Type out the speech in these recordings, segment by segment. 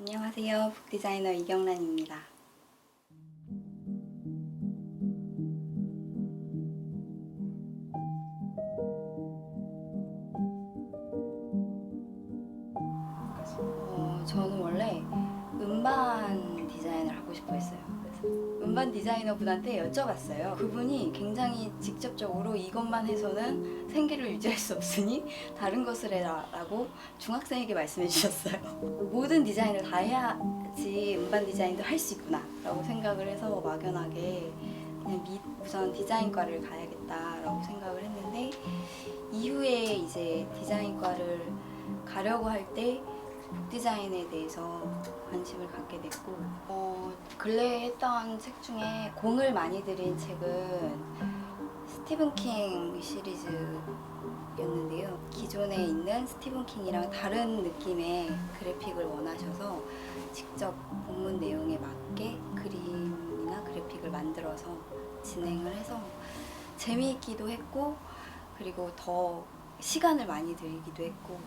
안녕하세요. 북디자이너 이경란입니다. 어, 저는 원래 음반 디자인을 하고 싶어 했어요. 음반 디자이너 분한테 여쭤봤어요. 그분이 굉장히 직접적으로 이것만 해서는 생계를 유지할 수 없으니 다른 것을 해라라고 중학생에게 말씀해 주셨어요. 모든 디자인을 다 해야지 음반 디자인도 할 수 있구나라고 생각을 해서 막연하게 그냥 미, 우선 디자인과를 가야겠다라고 생각을 했는데 이후에 이제 디자인과를 가려고 할 때 디자인에 대해서 관심을 갖게 됐고 어, 근래에 했던 책 중에 공을 많이 들인 책은 스티븐 킹 시리즈였는데요. 기존에 있는 스티븐 킹이랑 다른 느낌의 그래픽을 원하셔서 직접 본문 내용에 맞게 그림이나 그래픽을 만들어서 진행을 해서 재미있기도 했고 그리고 더 시간을 많이 들이기도 했고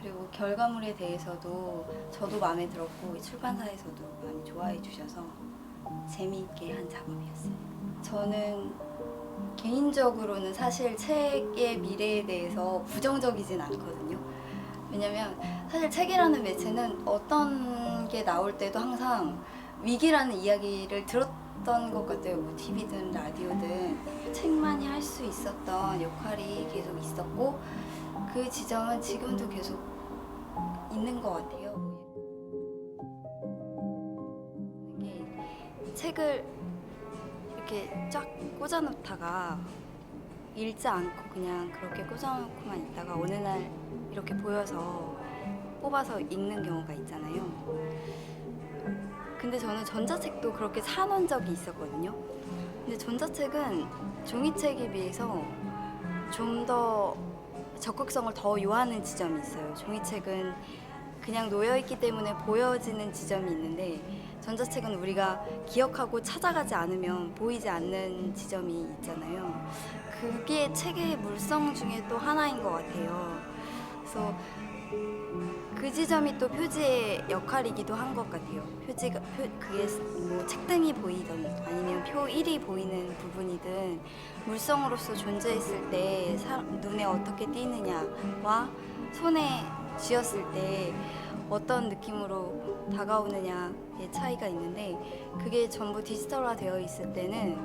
그리고 결과물에 대해서도 저도 마음에 들었고 이 출판사에서도 많이 좋아해 주셔서 재미있게 한 작업이었어요. 저는 개인적으로는 사실 책의 미래에 대해서 부정적이진 않거든요. 왜냐면 사실 책이라는 매체는 어떤 게 나올 때도 항상 위기라는 이야기를 들었던 것 같아요. 뭐 TV든 라디오든 책만이 할 수 있었던 역할이 계속 있었고 그 지점은 지금도 계속 있는 것 같아요. 이게 책을 이렇게 쫙 꽂아놓다가 읽지 않고 그냥 그렇게 꽂아놓고만 있다가 어느 날 이렇게 보여서 뽑아서 읽는 경우가 있잖아요. 근데 저는 전자책도 그렇게 사놓은 적이 있었거든요. 근데 전자책은 종이책에 비해서 좀더 적극성을 더 요하는 지점이 있어요. 종이책은 그냥 놓여 있기 때문에 보여지는 지점이 있는데 전자책은 우리가 기억하고 찾아가지 않으면 보이지 않는 지점이 있잖아요. 그게 책의 물성 중에 또 하나인 것 같아요. 그래서 그 지점이 또 표지의 역할이기도 한 것 같아요. 표지가 표, 그게 뭐 책등이 보이든 아니면 표 1이 보이는 부분이든 물성으로서 존재했을 때 사, 눈에 어떻게 띄느냐와 손에 쥐었을 때 어떤 느낌으로 다가오느냐의 차이가 있는데 그게 전부 디지털화 되어 있을 때는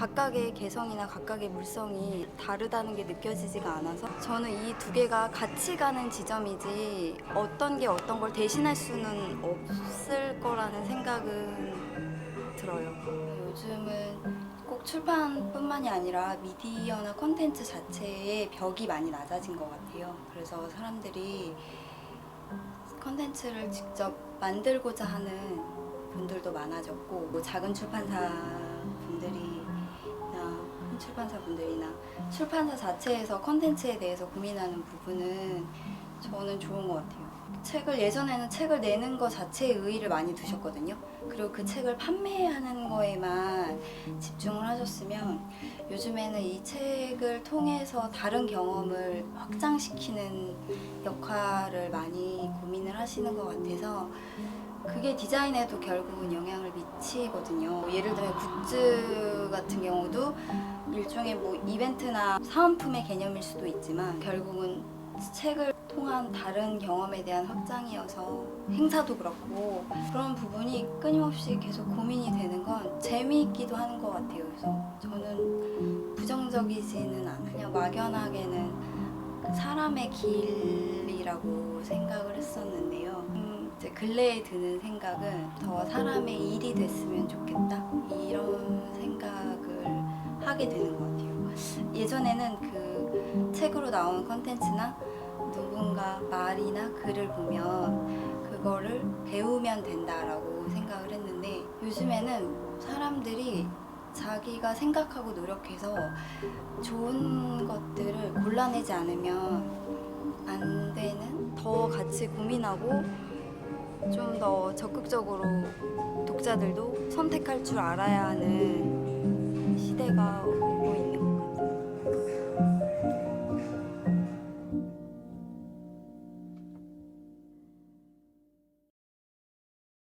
각각의 개성이나 각각의 물성이 다르다는 게 느껴지지가 않아서 저는 이 두 개가 같이 가는 지점이지 어떤 게 어떤 걸 대신할 수는 없을 거라는 생각은 들어요. 요즘은 꼭 출판뿐만이 아니라 미디어나 콘텐츠 자체의 벽이 많이 낮아진 것 같아요. 그래서 사람들이 콘텐츠를 직접 만들고자 하는 분들도 많아졌고 뭐 작은 출판사 분들이나 큰 출판사 분들이나 출판사 자체에서 콘텐츠에 대해서 고민하는 부분은 저는 좋은 것 같아요. 책을 예전에는 책을 내는 것 자체에 의의를 많이 두셨거든요. 그리고 그 책을 판매하는 거에만 집중을 하셨으면 요즘에는 이 책을 통해서 다른 경험을 확장시키는 역할을 많이 고민을 하시는 것 같아서 그게 디자인에도 결국은 영향을 미치거든요. 뭐 예를 들면 굿즈 같은 경우도 일종의 뭐 이벤트나 사은품의 개념일 수도 있지만 결국은 책을 통한 다른 경험에 대한 확장이어서 행사도 그렇고 그런 부분이 끊임없이 계속 고민이 되는 건 재미있기도 하는 것 같아요. 그래서 저는 부정적이지는 않아요. 그냥 막연하게는 사람의 길이라고 생각을 했었는데요. 근래에 드는 생각은 더 사람의 일이 됐으면 좋겠다 이런 생각을 하게 되는 것 같아요. 예전에는 그 책으로 나온 컨텐츠나 누군가 말이나 글을 보면 그거를 배우면 된다라고 생각을 했는데 요즘에는 사람들이 자기가 생각하고 노력해서 좋은 것들을 골라내지 않으면 안 되는 더 같이 고민하고 좀 더 적극적으로 독자들도 선택할 줄 알아야 하는 시대가 오고 있는